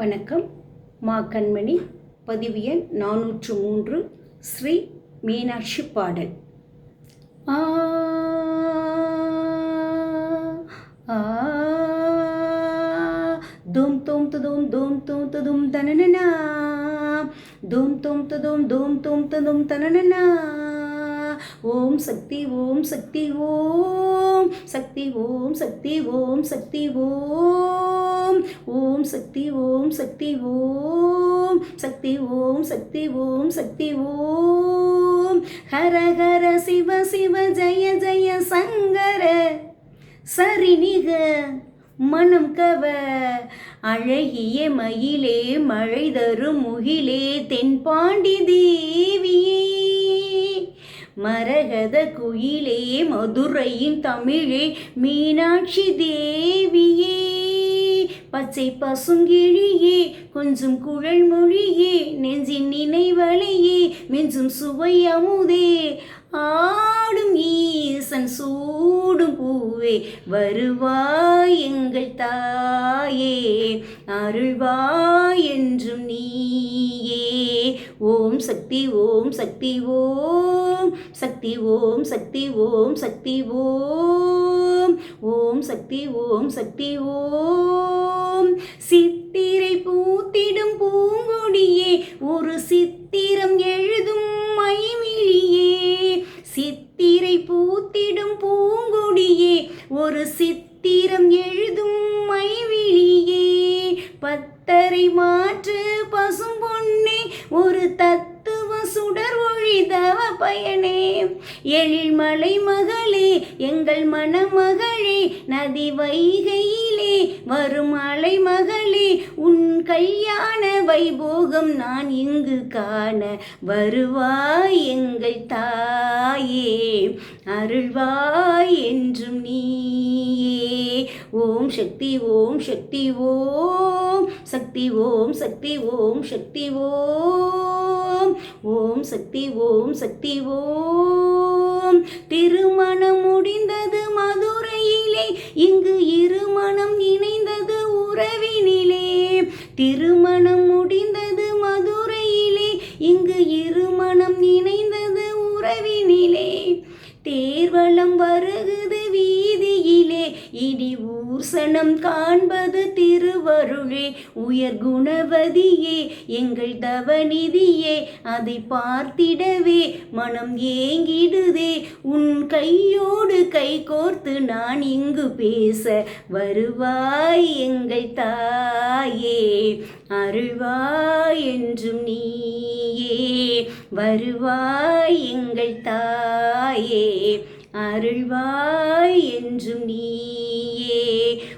வணக்கம். மா கண்மணி பதிவு எண் நானூற்று மூன்று ஸ்ரீ மீனாட்சி பாடல். ஆ ஆ தூம் தூம் துதும் தூம் தூம் துதும் தனனா தூம் தூம் துதும் தூம் தூம் துதும் தனனா ஓம் சக்தி ஓம் சக்தி ஓம் சக்தி ஓம் சக்தி ஓம் சக்தி ஓம் ஓம் சக்தி ஓம் சக்தி ஓம் சக்தி ஓம் சக்தி ஓம் சக்தி ஓம். ஹர ஹர சிவ சிவ ஜய ஜய சங்கர சரிநிக மனம் கவ. அழகிய மயிலே மழை தரும் முகிலே தென்பாண்டி தேவியே. மரகத குயிலே மதுரையின் தமிழே மீனாட்சி தேவியே. பச்சை பசுங்கிழியே கொஞ்சம் குழல் மொழியே நெஞ்சின் நினைவலையே மிஞ்சும் சுவை அமுதே. ஆடும் ஈசன் சூடும் பூவே வருவாய் எங்கள் தாயே. அருள்வாய் என்றும் நீயே. ஓம் சக்தி ஓம் சக்தி ஓம் சக்தி ஓம் சக்தி ஓம் சக்தி ஓம் ஓம் சக்தி ஓம் சக்தி ஓம். சித்திரை பூத்திடும் பூங்கொடியே ஒரு சித்திரம் எழுதும் மைமிழியே சித்திரை பூத்திடும் பூங்கொடியே ஒரு சித்திரம் எழுதும் மைவிழியே. பத்தரை மாற்று பசும் பொன்னே ஒரு தத்துவ சுடர் பயனே. எழில்மலை மகளே எங்கள் மணமகளே நதி வைகையிலே வரும் அலை மகளே உன் கல்யாண வைபோகம் நான் இங்கு காண வருவாய் எங்கள் தாயே. அருள்வாய் என்றும் நீ ஓம் சக்தி ஓம் சக்தி ஓம் சக்தி ஓம் சக்தி ஓம் சக்தி ஓம். ஓம் சக்தி ஓம் சக்தி ஓம். திருமணம் முடிந்தது மதுரையிலே இங்கு இருமணம் இணைந்தது உறவினிலே. திருமணம் முடிந்தது மதுரையிலே இங்கு இருமணம் இணைந்தது உறவினிலே. தேர்வலம் வருகுது வீதியிலே இடி ஊர்சனம் காண்பது திருவருளே. உயர் குணவதியே எங்கள் தவநிதியே அதை பார்த்திடவே மனம் ஏங்கிடுதே. உன் கையோடு கை கோர்த்து நான் இங்கு பேச வருவாய் எங்கள் தாயே. அருள்வாய் என்றும் நீயே வருவாய் எங்கள் தாயே. அருள்வாய் என்றும் நீயே.